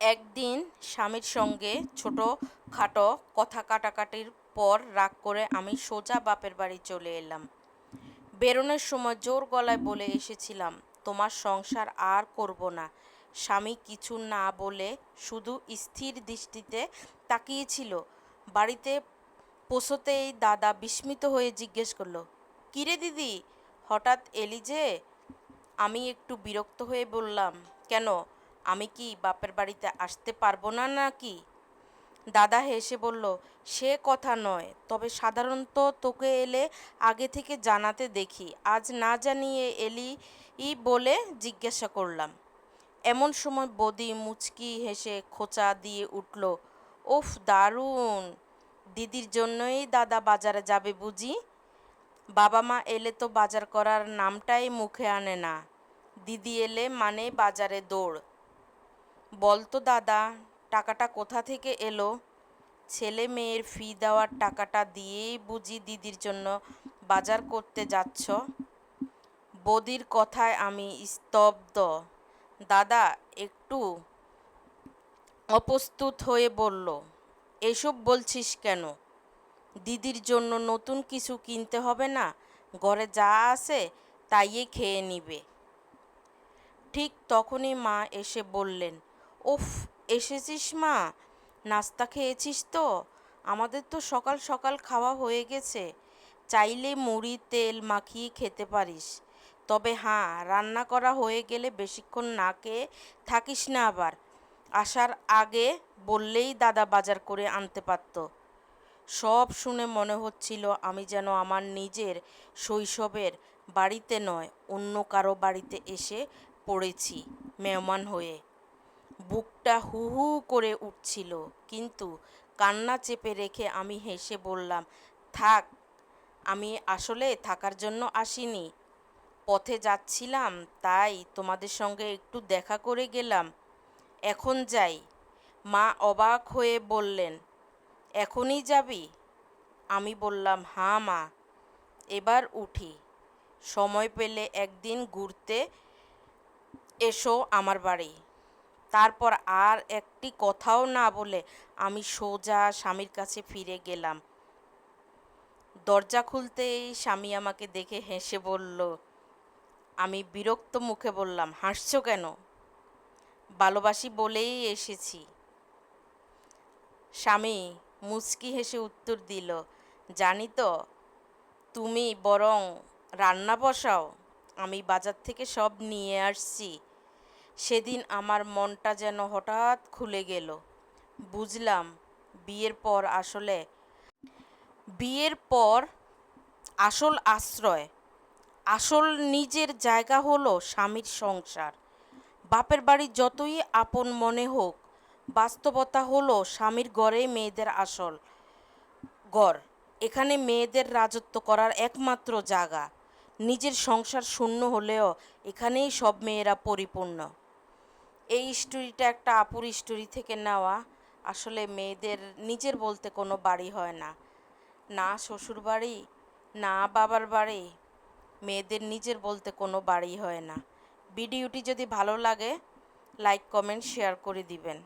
একদিন স্বামীর সঙ্গে ছোটো খাটো কথা কাটাকাটির পর রাগ করে আমি সোজা বাপের বাড়ি চলে এলাম। বেরোনোর সময় জোর গলায় বলে এসেছিলাম, তোমার সংসার আর করব না স্বামী কিছু না বলে শুধু স্থির দৃষ্টিতে তাকিয়েছিল। বাড়িতে পৌঁছতেই দাদা বিস্মিত হয়ে জিজ্ঞেস করল, কিরে দিদি? হঠাৎ এলি যে? আমি একটু বিরক্ত হয়ে বললাম, কেন? আমি কি বাপের বাড়িতে আসতে পারব না নাকি? দাদা হেসে বলল, সে কথা নয়, তবে সাধারণত তোকে এলে আগে থেকে জানাতে দেখি, আজ না জানিয়ে এলি ই বলে জিজ্ঞাসা করলাম। এমন সময় বদি মুচকি হেসে খোঁচা দিয়ে উঠল, ওফ, দারুণ! দিদির জন্যই দাদা বাজারে যাবে বুঝি? বাবা মা এলে তো বাজার করার নামটাই মুখে আনে না। দিদি এলে মানে বাজারে দৌড় বলতো দাদা, টাকাটা কোথা থেকে এলো? ছেলে মেয়ের ফি দেওয়ার টাকাটা দিয়েই বুঝি দিদির জন্য বাজার করতে যাচ্ছ। বদির কথায় আমি স্তব্ধ। দাদা একটু অপ্রস্তুত হয়ে বলল, এসব বলছিস কেন? দিদির জন্য নতুন কিছু কিনতে হবে না? ঘরে যা আছে তাইয়ে খেয়ে নিবে। ঠিক তখনই মা এসে বললেন উফ, এসেছিস মা? নাস্তা খেয়েছিস তো? আমাদের তো সকাল সকাল খাওয়া হয়ে গেছে। চাইলে মুড়ি, তেল মাখিয়ে খেতে পারিস। তবে হ্যাঁ রান্না করা হয়ে গেলে বেশিক্ষণ না খেয়ে থাকিস না আবার। আসার আগে বললেই দাদা বাজার করে আনতে পারত। সব শুনে মনে হচ্ছিল আমি যেন আমার নিজের শৈশবের বাড়িতে নয়, অন্য কারও বাড়িতে এসে পড়েছি, মেহমান হয়ে। বুকটা হু হু করে উঠছিল। কিন্তু কান্না চেপে রেখে আমি হেসে বললাম, থাক, আমি আসলে থাকার জন্য আসিনি। পথে যাচ্ছিলাম, তাই তোমাদের সঙ্গে একটু দেখা করে গেলাম। এখন যাই। মা অবাক হয়ে বললেন, এখনই যাবি? আমি বললাম হ্যাঁ মা। এবার উঠি। সময় পেলে একদিন ঘুরতে এসো আমার বাড়ি। তারপর আর একটি কথাও না বলে আমি সোজা স্বামীর কাছে ফিরে গেলাম। দরজা খুলতেই স্বামী আমাকে দেখে হেসে বলল, আমি বিরক্ত মুখে বললাম, হাসছো কেন? ভালোবাসি বলেই এসেছি। স্বামী মুচকি হেসে উত্তর দিল, জানি তো, তুমি বরং রান্না বসাও, আমি বাজার থেকে সব নিয়ে আসছি। সেদিন আমার মনটা যেন হঠাৎ খুলে গেল। বুঝলাম, বিয়ের পর আসলে, বিয়ের পর আসল আশ্রয়, আসল নিজের জায়গা হলো স্বামীর সংসার। বাপের বাড়ি যতই আপন মনে হোক, বাস্তবতা হলো স্বামীর ঘরে মেয়েদের আসল গড়। এখানে মেয়েদের রাজত্ব করার একমাত্র জায়গা। নিজের সংসার শূন্য হলেও এখানেই সব মেয়েরা পরিপূর্ণ। এই স্টোরিটা একটা আপুর স্টোরি থেকে নেওয়া। আসলে মেয়েদের, নিজের বলতে কোনো বাড়ি হয় না। না শ্বশুর বাড়ি, না বাবার বাড়ি, মেয়েদের নিজের বলতে কোনো বাড়ি হয় না। ভিডিওটি যদি ভালো লাগে লাইক কমেন্ট শেয়ার করে দিবেন।